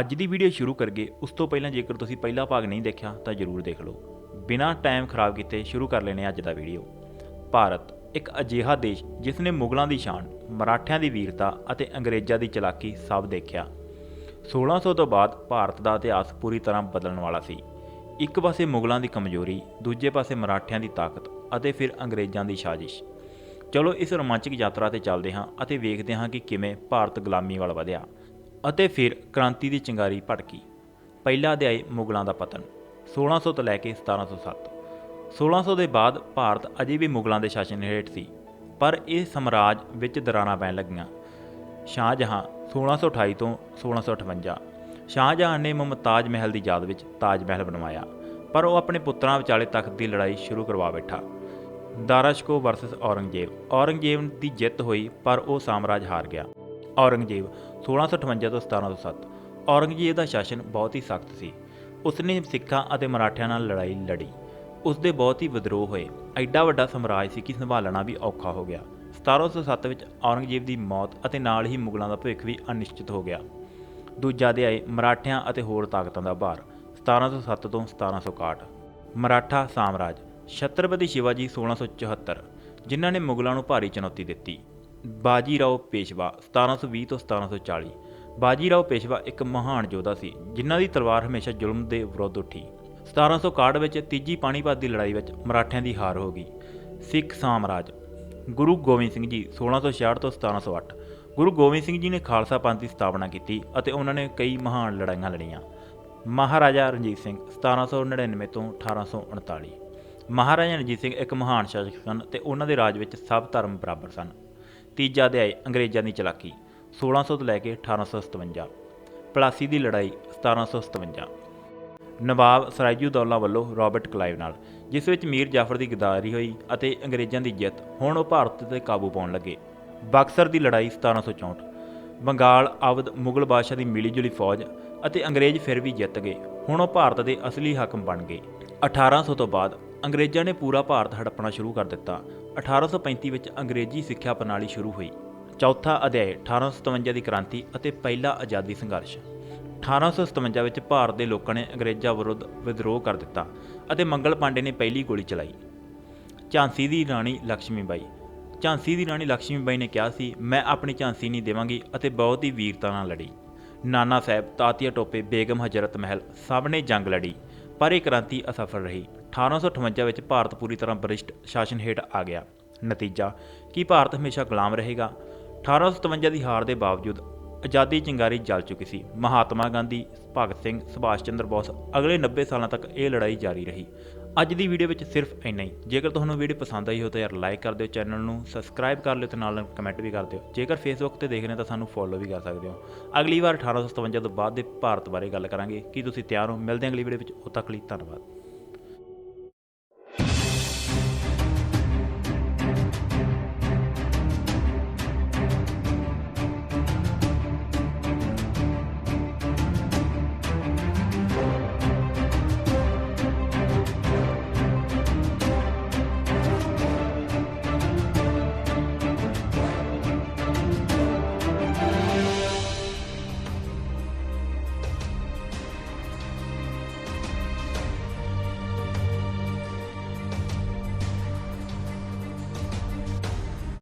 ਅੱਜ ਦੀ ਵੀਡੀਓ ਸ਼ੁਰੂ ਕਰਗੇ। ਉਸ ਤੋਂ ਪਹਿਲਾਂ ਜੇਕਰ ਤੁਸੀਂ ਪਹਿਲਾ ਭਾਗ ਨਹੀਂ ਦੇਖਿਆ, ਤਾਂ ਜਰੂਰ ਦੇਖ ਲਓ। ਬਿਨਾਂ ਟਾਈਮ ਖਰਾਬ ਕੀਤੇ ਸ਼ੁਰੂ ਕਰ ਲੈਣੇ ਅੱਜ ਦਾ ਵੀਡੀਓ ਭਾਰਤ, ਇੱਕ ਅਜਿਹਾ ਦੇਸ਼ ਜਿਸ ਨੇ ਮੁਗਲਾਂ ਦੀ ਸ਼ਾਨ, ਮਰਾਠਿਆਂ ਦੀ ਵੀਰਤਾ ਅਤੇ ਅੰਗਰੇਜ਼ਾਂ ਦੀ ਚਲਾਕੀ ਸਭ ਦੇਖਿਆ। 1600 ਤੋਂ ਬਾਅਦ ਭਾਰਤ ਦਾ ਇਤਿਹਾਸ ਪੂਰੀ ਤਰ੍ਹਾਂ ਬਦਲਣ ਵਾਲਾ ਸੀ। ਇੱਕ ਪਾਸੇ ਮੁਗਲਾਂ ਦੀ ਕਮਜ਼ੋਰੀ, ਦੂਜੇ ਪਾਸੇ ਮਰਾਠਿਆਂ ਦੀ ਤਾਕਤ ਅਤੇ ਫਿਰ ਅੰਗਰੇਜ਼ਾਂ ਦੀ ਸਾਜ਼ਿਸ਼। ਚਲੋ ਇਸ ਰੋਮਾਂਚਕ ਯਾਤਰਾ ਤੇ ਚੱਲਦੇ ਹਾਂ ਅਤੇ ਵੇਖਦੇ ਹਾਂ ਕਿ ਕਿਵੇਂ ਭਾਰਤ ਗੁਲਾਮੀ ਵੱਲ ਵਧਿਆ। ਅਤੇ ਫਿਰ ਕ੍ਰਾਂਤੀ ਦੀ ਚਿੰਗਾਰੀ ਭੜਕੀ ਪਹਿਲਾ ਅਧਿਆਇ ਮੁਗਲਾਂ ਦਾ ਪਤਨ 1600 ਤੋਂ ਲੈ ਕੇ 1707 1600 ਦੇ ਬਾਅਦ ਭਾਰਤ ਅਜੇ ਵੀ ਮੁਗਲਾਂ ਦੇ ਸ਼ਾਸਨ ਹੇਠ ਸੀ, ਪਰ ਇਹ ਸਾਮਰਾਜ ਵਿੱਚ ਦਰਾਰਾਂ ਪੈਣ ਲੱਗੀਆਂ। ਸ਼ਾਹਜਹਾਂ 1628 ਤੋਂ 1658 ਸ਼ਾਹਜਹਾਂ ਨੇ ਮੁਮਤਾਜ ਮਹਿਲ ਦੀ ਯਾਦ ਵਿੱਚ ਤਾਜ ਮਹਿਲ ਬਣਵਾਇਆ, ਪਰ ਉਹ ਆਪਣੇ ਪੁੱਤਰਾਂ ਵਿਚਾਲੇ ਤਖਤ ਦੀ ਲੜਾਈ ਸ਼ੁਰੂ ਕਰਵਾ ਬੈਠਾ। ਦਾਰਾਸ਼ਕੋ ਵਰਸਸ ਔਰੰਗਜ਼ੇਬ ਔਰੰਗਜ਼ੇਬ ਦੀ ਜਿੱਤ ਹੋਈ, ਪਰ ਉਹ ਸਾਮਰਾਜ ਹਾਰ ਗਿਆ। ਔਰੰਗਜ਼ੇਬ 1658 ਤੋਂ 1707 ਔਰੰਗਜ਼ੇਬ ਦਾ ਸ਼ਾਸਨ ਬਹੁਤ ਹੀ ਸਖਤ ਸੀ। ਉਸਨੇ ਸਿੱਖਾਂ ਅਤੇ ਮਰਾਠਿਆਂ ਨਾਲ ਲੜਾਈ ਲੜੀ। ਉਸ ਦੇ ਬਹੁਤ ਹੀ ਵਿਦਰੋਹ ਹੋਏ। ਐਡਾ ਵੱਡਾ ਸਾਮਰਾਜ ਸੀ ਕਿ ਸੰਭਾਲਣਾ ਵੀ ਔਖਾ ਹੋ ਗਿਆ। 1707 ਵਿੱਚ ਔਰੰਗਜ਼ੇਬ ਦੀ ਮੌਤ ਅਤੇ ਨਾਲ ਹੀ ਮੁਗਲਾਂ ਦਾ ਭਵਿੱਖ ਵੀ ਅਨਿਸ਼ਚਿਤ ਹੋ ਗਿਆ। ਦੂਜਾ ਦੇ ਆਏ ਮਰਾਠਿਆਂ ਅਤੇ ਹੋਰ ਤਾਕਤਾਂ ਦਾ ਭਾਰ। 1707 ਤੋਂ 1761 ਮਰਾਠਾ ਸਾਮਰਾਜ। ਛਤਰਪਤੀ ਸ਼ਿਵਾਜੀ 1674 ਜਿਨ੍ਹਾਂ ਨੇ ਮੁਗਲਾਂ ਨੂੰ ਭਾਰੀ ਚੁਣੌਤੀ ਦਿੱਤੀ। ਬਾਜੀ ਰਾਓ ਪੇਸ਼ਵਾ 1720 ਤੋਂ 1740 ਬਾਜੀ ਰਾਓ ਪੇਸ਼ਵਾ ਇੱਕ ਮਹਾਨ ਯੋਧਾ ਸੀ, ਜਿਨ੍ਹਾਂ ਦੀ ਤਲਵਾਰ ਹਮੇਸ਼ਾ ਜ਼ੁਲਮ ਦੇ ਵਿਰੁੱਧ ਉੱਠੀ। 1761 ਵਿੱਚ ਤੀਜੀ ਪਾਣੀਪਤ ਦੀ ਲੜਾਈ ਵਿੱਚ ਮਰਾਠਿਆਂ ਦੀ ਹਾਰ ਹੋ ਗਈ। ਸਿੱਖ ਸਾਮਰਾਜ। ਗੁਰੂ ਗੋਬਿੰਦ ਸਿੰਘ ਜੀ 1666 ਤੋਂ 1708 ਗੁਰੂ ਗੋਬਿੰਦ ਸਿੰਘ ਜੀ ਨੇ ਖਾਲਸਾ ਪੰਥ ਦੀ ਸਥਾਪਨਾ ਕੀਤੀ ਅਤੇ ਉਹਨਾਂ ਨੇ ਕਈ ਮਹਾਨ ਲੜਾਈਆਂ ਲੜੀਆਂ। ਮਹਾਰਾਜਾ ਰਣਜੀਤ ਸਿੰਘ 1799 ਤੋਂ 1839 ਮਹਾਰਾਜਾ ਰਣਜੀਤ ਸਿੰਘ ਇੱਕ ਮਹਾਨ ਸ਼ਾਸਕ ਸਨ ਤੇ ਉਹਨਾਂ ਦੇ ਰਾਜ ਵਿੱਚ ਸਭ ਧਰਮ ਬਰਾਬਰ ਸਨ। ਤੀਜਾ ਅਧਿਆਇ ਅੰਗਰੇਜ਼ਾਂ ਦੀ ਚਲਾਕੀ 1600 ਤੋਂ ਲੈ ਕੇ 1857 ਪਲਾਸੀ ਦੀ ਲੜਾਈ 1757 ਨਵਾਬ ਸਰਾਜੂਦੌਲਾ ਵੱਲੋਂ ਰਾਬਰਟ ਕਲਾਈਵ ਨਾਲ, ਜਿਸ ਵਿੱਚ ਮੀਰ ਜਾਫਰ ਦੀ ਗਦਾਰੀ ਹੋਈ ਅਤੇ ਅੰਗਰੇਜ਼ਾਂ ਦੀ ਜਿੱਤ ਹੁਣ ਉਹ ਭਾਰਤ ਤੇ ਕਾਬੂ ਪਾਉਣ ਲੱਗੇ। ਬਕਸਰ ਦੀ ਲੜਾਈ 1764 ਬੰਗਾਲ ਅਵਧ ਮੁਗਲ ਬਾਦਸ਼ਾਹ ਦੀ ਮਿਲੀਜੁਲੀ ਫੌਜ ਅਤੇ ਅੰਗਰੇਜ਼ ਫਿਰ ਵੀ ਜਿੱਤ ਗਏ। ਹੁਣ ਉਹ ਭਾਰਤ ਦੇ ਅਸਲੀ ਹਾਕਮ ਬਣ ਗਏ। 1800 ਤੋਂ ਬਾਅਦ ਅੰਗਰੇਜ਼ਾਂ ਨੇ ਪੂਰਾ ਭਾਰਤ ਹੜਪਣਾ ਸ਼ੁਰੂ ਕਰ ਦਿੱਤਾ। 1835 ਵਿੱਚ ਅੰਗਰੇਜ਼ੀ ਸਿੱਖਿਆ ਪ੍ਰਣਾਲੀ ਸ਼ੁਰੂ ਹੋਈ। ਚੌਥਾ ਅਧਿਆਇ 1857 ਦੀ ਕ੍ਰਾਂਤੀ ਅਤੇ ਪਹਿਲਾ ਆਜ਼ਾਦੀ ਸੰਘਰਸ਼। 1857 ਵਿੱਚ ਭਾਰਤ ਦੇ ਲੋਕਾਂ ਨੇ ਅੰਗਰੇਜ਼ਾਂ ਵਿਰੁੱਧ ਵਿਦਰੋਹ ਕਰ ਦਿੱਤਾ ਅਤੇ ਮੰਗਲ ਪਾਂਡੇ ਨੇ ਪਹਿਲੀ ਗੋਲੀ ਚਲਾਈ। ਝਾਂਸੀ ਦੀ ਰਾਣੀ ਲక్ష్ਮੀਬਾਈ ਝਾਂਸੀ ਦੀ ਰਾਣੀ ਲక్ష్ਮੀਬਾਈ ਨੇ ਕਿਹਾ ਸੀ, ਮੈਂ ਆਪਣੀ ਝਾਂਸੀ ਨਹੀਂ ਦੇਵਾਂਗੀ ਅਤੇ ਬਹੁਤ ਹੀ ਵੀਰਤਾ ਨਾਲ ਲੜੀ। ਨਾਨਾ ਸਾਹਿਬ ਤਾਤੀਆ ਟੋਪੇ ਬੇਗਮ ਹਜ਼ਰਤ ਮਹਿਲ ਸਭ ਨੇ ਜੰਗ ਲੜੀ, ਪਰ ਇਹ ਕ੍ਰਾਂਤੀ ਅਸਫਲ ਰਹੀ। 1858 ਵਿੱਚ ਭਾਰਤ ਪੂਰੀ ਤਰ੍ਹਾਂ ਬ੍ਰਿਸ਼ਟ ਸ਼ਾਸਨ ਹੇਠ ਆ ਗਿਆ। ਨਤੀਜਾ, ਕਿ ਭਾਰਤ ਹਮੇਸ਼ਾ ਗੁਲਾਮ ਰਹੇਗਾ? 1857 ਦੀ ਹਾਰ ਦੇ ਬਾਵਜੂਦ ਆਜ਼ਾਦੀ ਚਿੰਗਾਰੀ ਜਲ ਚੁੱਕੀ ਸੀ। ਮਹਾਤਮਾ ਗਾਂਧੀ, ਭਗਤ ਸਿੰਘ, ਸੁਭਾਸ਼ ਚੰਦਰ ਬੋਸ ਅਗਲੇ 90 ਸਾਲਾਂ ਤੱਕ ਇਹ ਲੜਾਈ ਜਾਰੀ ਰਹੀ। ਅੱਜ ਦੀ ਵੀਡੀਓ ਵਿੱਚ ਸਿਰਫ ਇੰਨਾ ਹੀ। ਜੇਕਰ ਤੁਹਾਨੂੰ ਵੀਡੀਓ ਪਸੰਦ ਆਈ ਹੋ ਤਾਂ ਯਾਰ ਲਾਈਕ ਕਰ ਦਿਓ, ਚੈਨਲ ਨੂੰ ਸਬਸਕ੍ਰਾਈਬ ਕਰ ਲਿਓ ਤੇ ਨਾਲ ਨਾਲ ਕਮੈਂਟ ਵੀ ਕਰ ਦਿਓ। ਜੇਕਰ ਫੇਸਬੁੱਕ ਤੇ ਦੇਖ ਰਹੇ ਤਾਂ ਸਾਨੂੰ ਫੋਲੋ ਵੀ ਕਰ ਸਕਦੇ ਹੋ। ਅਗਲੀ ਵਾਰ 1857 ਤੋਂ ਬਾਅਦ ਦੇ ਭਾਰਤ ਬਾਰੇ ਗੱਲ ਕਰਾਂਗੇ। ਕੀ ਤੁਸੀਂ ਤਿਆਰ ਹੋ? ਮਿਲਦੇ ਹਾਂ ਅਗਲੀ ਵੀਡੀਓ ਵਿੱਚ। ਉਦੋਂ ਤੱਕ ਲਈ ਧੰਨਵਾਦ।